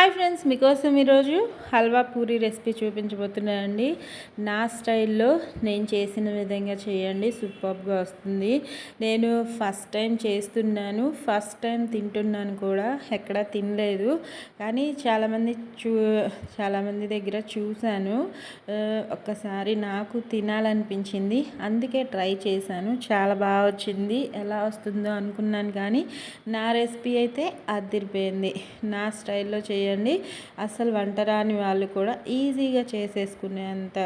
Hi friends మీకోసం ఈరోజు halwa puri recipe చూపించబోతున్నానండి. నా స్టైల్లో నేను చేసిన విధంగా చేయండి సూపర్గా వస్తుంది. నేను ఫస్ట్ టైం చేస్తున్నాను ఫస్ట్ టైం తింటున్నాను కూడా ఎక్కడ తినలేదు. కానీ చాలామంది చూ చాలామంది దగ్గర చూశాను. ఒక్కసారి నాకు తినాలనిపించింది. అందుకే ట్రై చేశాను. చాలా బాగా వచ్చింది. ఎలా వస్తుందో అనుకున్నాను కానీ నా రెసిపీ అయితే అదిరిపోయింది. నా స్టైల్లో చే చేయండి. అసలు వంట రాని వాళ్ళు కూడా ఈజీగా చేసేసుకునేంత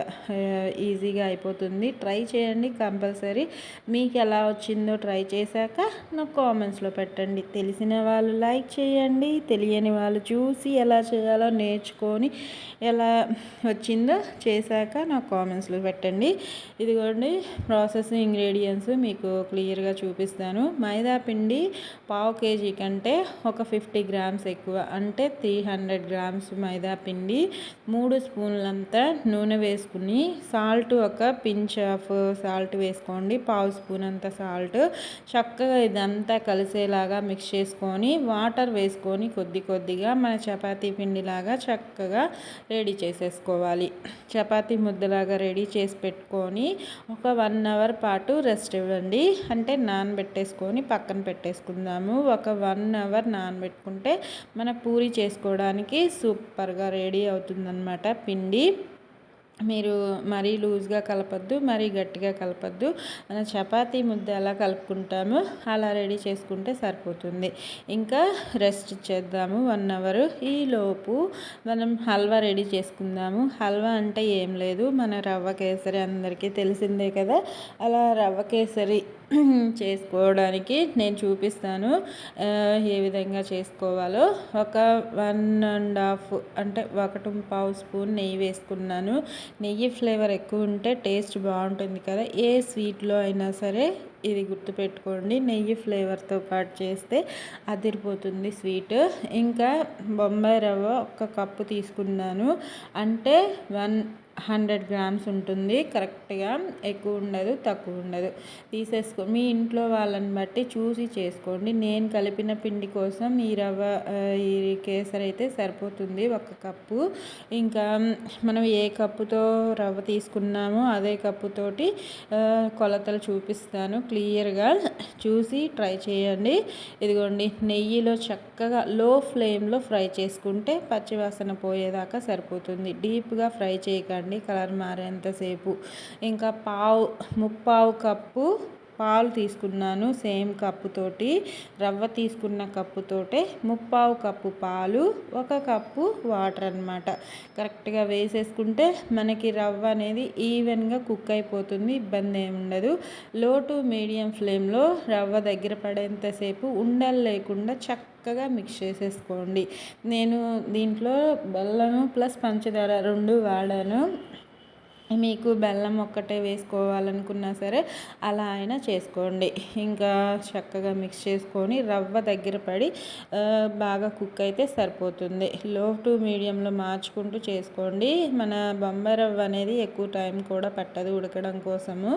ఈజీగా అయిపోతుంది. ట్రై చేయండి కంపల్సరీ. మీకు ఎలా వచ్చిందో ట్రై చేశాక నాకు కామెంట్స్లో పెట్టండి. తెలిసిన వాళ్ళు లైక్ చేయండి. తెలియని వాళ్ళు చూసి ఎలా చేయాలో నేర్చుకొని ఎలా వచ్చిందో చేశాక నాకు కామెంట్స్లో పెట్టండి. ఇదిగోండి ప్రాసెస్ ఇంగ్రీడియంట్స్ మీకు క్లియర్గా చూపిస్తాను. మైదా పిండి పావు కేజీ కంటే ఒక ఫిఫ్టీ గ్రామ్స్ ఎక్కువ అంటే త్రీ హండ్రెడ్ గ్రామ్స్ మైదా పిండి మూడు స్పూన్లంతా నూనె వేసుకుని సాల్ట్ ఒక పించ్ ఆఫ్ సాల్ట్ వేసుకోండి. పావు స్పూన్ అంత సాల్ట్. చక్కగా ఇదంతా కలిసేలాగా మిక్స్ చేసుకొని వాటర్ వేసుకొని కొద్ది కొద్దిగా మన చపాతీ పిండిలాగా చక్కగా రెడీ చేసేసుకోవాలి. చపాతీ ముద్దలాగా రెడీ చేసి పెట్టుకొని ఒక వన్ అవర్ పాటు రెస్ట్ ఇవ్వండి. అంటే నానబెట్టేసుకొని పక్కన పెట్టేసుకుందాము. ఒక వన్ అవర్ నానబెట్టుకుంటే మన పూరి చేసుకోవడానికి సూపర్గా రెడీ అవుతుందన్నమాట పిండి. మీరు మరీ లూజ్గా కలపద్దు మరీ గట్టిగా కలపద్దు. మన చపాతీ ముద్ద ఎలా కలుపుకుంటామో అలా రెడీ చేసుకుంటే సరిపోతుంది. ఇంకా రెస్ట్ చేద్దాము వన్ అవర్. ఈలోపు మనం హల్వా రెడీ చేసుకుందాము. హల్వా అంటే ఏం లేదు. మన రవ్వ కేసరి అందరికీ తెలిసిందే కదా. అలా రవ్వ కేసరి చేసుకోవడానికి నేను చూపిస్తాను. ఏ విధంగా చేసుకోవాలో. ఒక వన్ అండ్ హాఫ్ అంటే ఒకటి పావు స్పూన్ నెయ్యి వేసుకున్నాను. నెయ్యి ఫ్లేవర్ ఎక్కువ ఉంటే టేస్ట్ బాగుంటుంది కదా. ఏ స్వీట్లో అయినా సరే ఇది గుర్తుపెట్టుకోండి. నెయ్యి ఫ్లేవర్తో పాటు చేస్తే అదిరిపోతుంది స్వీట్. ఇంకా బొంబాయి రవ్వ ఒక కప్పు తీసుకున్నాను. అంటే వన్ హండ్రెడ్ గ్రామ్స్ ఉంటుంది. కరెక్ట్గా ఎక్కువ ఉండదు తక్కువ ఉండదు. తీసేసుకో. మీ ఇంట్లో వాళ్ళని బట్టి చూసి చేసుకోండి. నేను కలిపిన పిండి కోసం ఈ రవ్వ ఈ కేసరి అయితే సరిపోతుంది ఒక కప్పు. ఇంకా మనం ఏ కప్పుతో రవ్వ తీసుకున్నామో అదే కప్పుతోటి కొలతలు చూపిస్తాను క్లియర్గా. చూసి ట్రై చేయండి. ఇదిగోండి నెయ్యిలో చక్కగా లో ఫ్లేమ్లో ఫ్రై చేసుకుంటే పచ్చివాసన పోయేదాకా సరిపోతుంది. డీప్గా ఫ్రై చేయకండి. చూడండి కలర్ మారేంతసేపు ఇంకా పావు ముప్పావు కప్పు పాలు తీసుకున్నాను సేమ్ కప్పుతోటి రవ్వ తీసుకున్న కప్పుతోటే ముప్పావు కప్పు పాలు ఒక కప్పు వాటర్ అనమాట కరెక్ట్గా వేసేసుకుంటే మనకి రవ్వ అనేది ఈవెన్గా కుక్ అయిపోతుంది ఇబ్బంది ఏమి ఉండదు. లో టు మీడియం ఫ్లేమ్లో రవ్వ దగ్గర పడేంతసేపు ఉండలు లేకుండా చక్క చక్కగా మిక్స్ చేసేసుకోండి. నేను దీంట్లో బెల్లము ప్లస్ పంచదార రెండు వాడాను. మీకు బెల్లం ఒక్కటే వేసుకోవాలనుకున్నా సరే అలా అయినా చేసుకోండి. ఇంకా చక్కగా మిక్స్ చేసుకొని రవ్వ దగ్గర పడి బాగా కుక్ అయితే సరిపోతుంది. లో టు మీడియంలో మార్చుకుంటూ చేసుకోండి. మన బొంబాయి రవ్వ అనేది ఎక్కువ టైం కూడా పట్టదు ఉడకడం కోసము.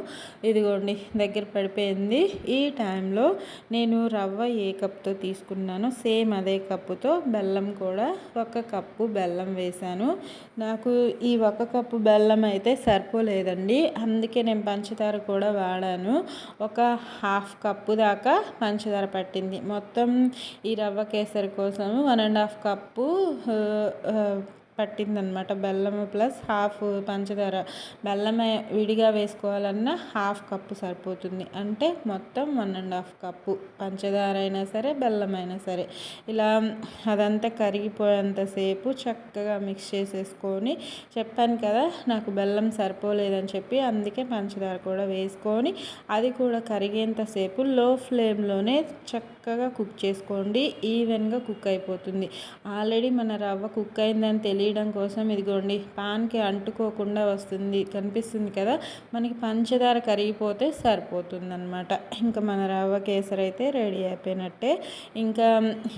ఇదిగోండి దగ్గర పడిపోయింది. ఈ టైంలో నేను రవ్వ ఏ కప్తో తీసుకున్నానో సేమ్ అదే కప్పుతో బెల్లం కూడా ఒక కప్పు బెల్లం వేశాను. నాకు ఈ ఒక కప్పు బెల్లం అయితే సరిపోలేదండి. అందుకే నేను పంచదార కూడా వాడాను. ఒక హాఫ్ కప్పు దాకా పంచదార పట్టింది. మొత్తం ఈ రవ్వ కేసరి కోసం వన్ అండ్ హాఫ్ కప్పు పట్టిందనమాట బెల్లము ప్లస్ హాఫ్ పంచదార. బెల్లం విడిగా వేసుకోవాలన్నా హాఫ్ కప్పు సరిపోతుంది. అంటే మొత్తం వన్ అండ్ హాఫ్ కప్పు. పంచదార అయినా సరే బెల్లం అయినా సరే. ఇలా అదంతా కరిగిపోయేంతసేపు చక్కగా మిక్స్ చేసేసుకొని చెప్పాను కదా నాకు బెల్లం సరిపోలేదని చెప్పి అందుకే పంచదార కూడా వేసుకొని అది కూడా కరిగేంతసేపు లో ఫ్లేమ్లోనే చక్కగా కుక్ చేసుకోండి. ఈవెన్గా కుక్ అయిపోతుంది. ఆల్రెడీ మన రవ్వ కుక్ అయిందని తెలియ తీయడం కోసం ఇదిగోండి పాన్కి అంటుకోకుండా వస్తుంది కనిపిస్తుంది కదా? మనకి పంచదార కరిగిపోతే సరిపోతుంది అనమాట ఇంకా మన రవ్వ కేసరి అయితే రెడీ అయిపోయినట్టే. ఇంకా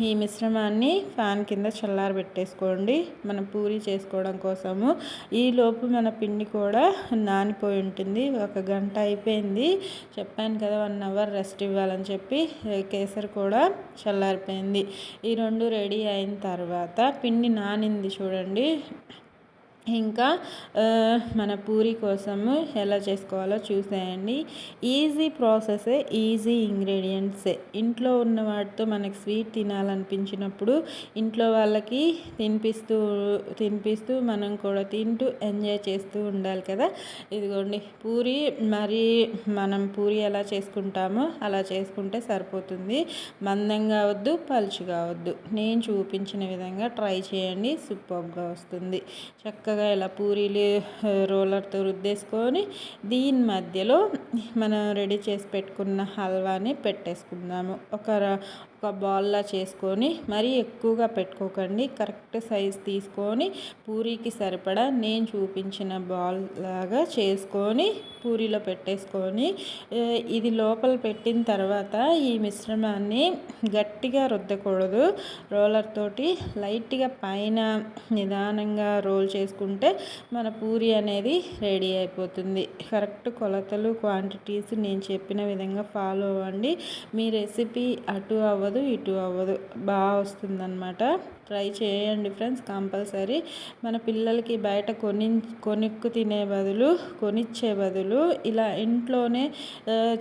ఈ మిశ్రమాన్ని ఫ్యాన్ కింద చల్లారి పెట్టేసుకోండి. మనం పూరి చేసుకోవడం కోసము. ఈ లోపు మన పిండి కూడా నానిపోయి ఉంటుంది. ఒక గంట అయిపోయింది. చెప్పాను కదా వన్ అవర్ రెస్ట్ ఇవ్వాలని చెప్పి కేసరి కూడా చల్లారిపోయింది. ఈ రెండు రెడీ అయిన తర్వాత పిండి నానింది చూడండి. అండి ఇంకా మన పూరి కోసము ఎలా చేసుకోవాలో చూసేయండి. ఈజీ ప్రాసెసే ఈజీ ఇంగ్రీడియంట్సే ఇంట్లో ఉన్న వాటితో మనకి స్వీట్ తినాలనిపించినప్పుడు ఇంట్లో వాళ్ళకి తినిపిస్తూ తినిపిస్తూ మనం కూడా తింటూ ఎంజాయ్ చేస్తూ ఉండాలి కదా. ఇదిగోండి పూరి మరి మనం పూరి ఎలా చేసుకుంటామో అలా చేసుకుంటే సరిపోతుంది. మందంగా వద్దు పలుచుగా వద్దు. నేను చూపించిన విధంగా ట్రై చేయండి సూపర్గా వస్తుంది. చక్కగా చక్కగా ఇలా పూరీలు రోలర్తో రుద్దేసుకొని దీని మధ్యలో మనం రెడీ చేసి పెట్టుకున్న హల్వాని పెట్టేసుకుందాము. ఒక ఒక బాల్లా చేసుకొని మరీ ఎక్కువగా పెట్టుకోకండి. కరెక్ట్ సైజ్ తీసుకొని పూరీకి సరిపడా నేను చూపించిన బాల్ లాగా చేసుకొని పూరీలో పెట్టేసుకొని ఇది లోపల పెట్టిన తర్వాత ఈ మిశ్రమాన్ని గట్టిగా రుద్దకూడదు. రోలర్ తోటి లైట్గా పైన నిదానంగా రోల్ చేసుకుంటే మన పూరి అనేది రెడీ అయిపోతుంది. కరెక్ట్ కొలతలు క్వాంటిటీస్ నేను చెప్పిన విధంగా ఫాలో అవ్వండి. మీ రెసిపీ అటు అవ్వ అవ్వదు ఇటు అవ్వదు. బాగా వస్తుందన్నమాట. ట్రై చేయండి ఫ్రెండ్స్ కంపల్సరీ. మన పిల్లలకి బయట కొని కొనుక్కు తినే బదులు కొనిచ్చే బదులు ఇలా ఇంట్లోనే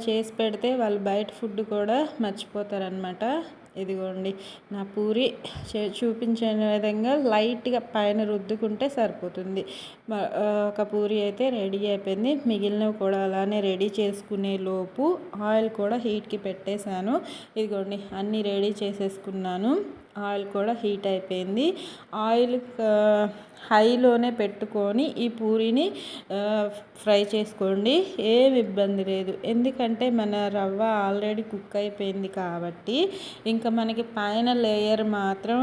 చేసి పెడితే వాళ్ళు బయట ఫుడ్ కూడా మర్చిపోతారనమాట ఇదిగోండి నా పూరి చూపించిన విధంగా లైట్గా పైన రుద్దుకుంటే సరిపోతుంది. ఒక పూరి అయితే రెడీ అయిపోయింది. మిగిలినవి కూడా అలానే రెడీ చేసుకునే లోపు ఆయిల్ కూడా హీట్కి పెట్టేశాను. ఇదిగోండి అన్నీ రెడీ చేసేసుకున్నాను. ఆయిల్ కూడా హీట్ అయిపోయింది. ఆయిల్ హైలోనే పెట్టుకొని ఈ పూరిని ఫ్రై చేసుకోండి. ఏం ఇబ్బంది లేదు. ఎందుకంటే మన రవ్వ ఆల్రెడీ కుక్ అయిపోయింది కాబట్టి ఇంకా మనకి పైన లేయర్ మాత్రం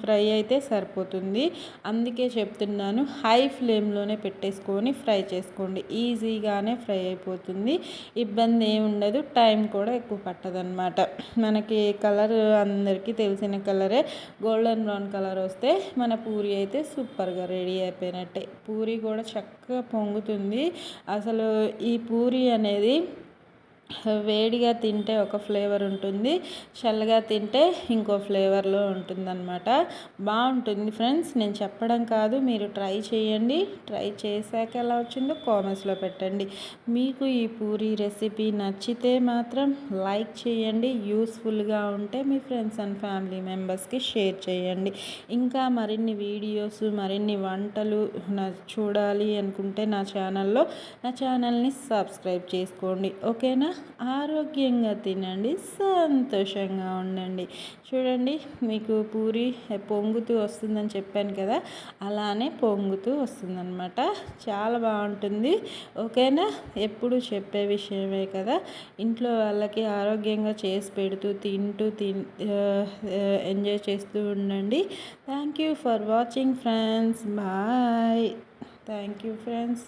ఫ్రై అయితే సరిపోతుంది. అందుకే చెప్తున్నాను హై ఫ్లేమ్లోనే పెట్టేసుకొని ఫ్రై చేసుకోండి. ఈజీగానే ఫ్రై అయిపోతుంది. ఇబ్బంది ఏమి ఉండదు. టైం కూడా ఎక్కువ పట్టదనమాట మనకి కలర్ అందరికీ తెలిసిన కలరే గోల్డెన్ బ్రౌన్ కలర్ వస్తే మన పూరి అయితే సూపర్గా రెడీ అయిపోయినట్టే. పూరి కూడా చక్కగా పొంగుతుంది. అసలు ఈ పూరి అనేది వేడిగా తింటే ఒక ఫ్లేవర్ ఉంటుంది చల్లగా తింటే ఇంకో ఫ్లేవర్లో ఉంటుందన్నమాట. బాగుంటుంది ఫ్రెండ్స్ నేను చెప్పడం కాదు మీరు ట్రై చేయండి. ట్రై చేశాక ఎలా వచ్చిందో కామెంట్స్లో పెట్టండి. మీకు ఈ పూరి రెసిపీ నచ్చితే మాత్రం లైక్ చేయండి యూస్ఫుల్గా ఉంటే మీ ఫ్రెండ్స్ అండ్ ఫ్యామిలీ మెంబర్స్కి షేర్ చేయండి. ఇంకా మరిన్ని వీడియోస్ మరిన్ని వంటలు చూడాలి అనుకుంటే నా ఛానల్లో నా ఛానల్ని సబ్స్క్రైబ్ చేసుకోండి. ఓకేనా? ఆరోగ్యంగా తినండి సంతోషంగా ఉండండి. చూడండి మీకు పూరి పొంగుతూ వస్తుందని చెప్పాను కదా అలానే పొంగుతూ వస్తుందన్నమాట. చాలా బాగుంటుంది. ఓకేనా? ఎప్పుడు చెప్పే విషయమే కదా. ఇంట్లో వాళ్ళకి ఆరోగ్యంగా చేసి పెడుతూ తింటూ తిన్ ఎంజాయ్ చేస్తూ ఉండండి. Thank you for watching friends. Bye. Thank you friends.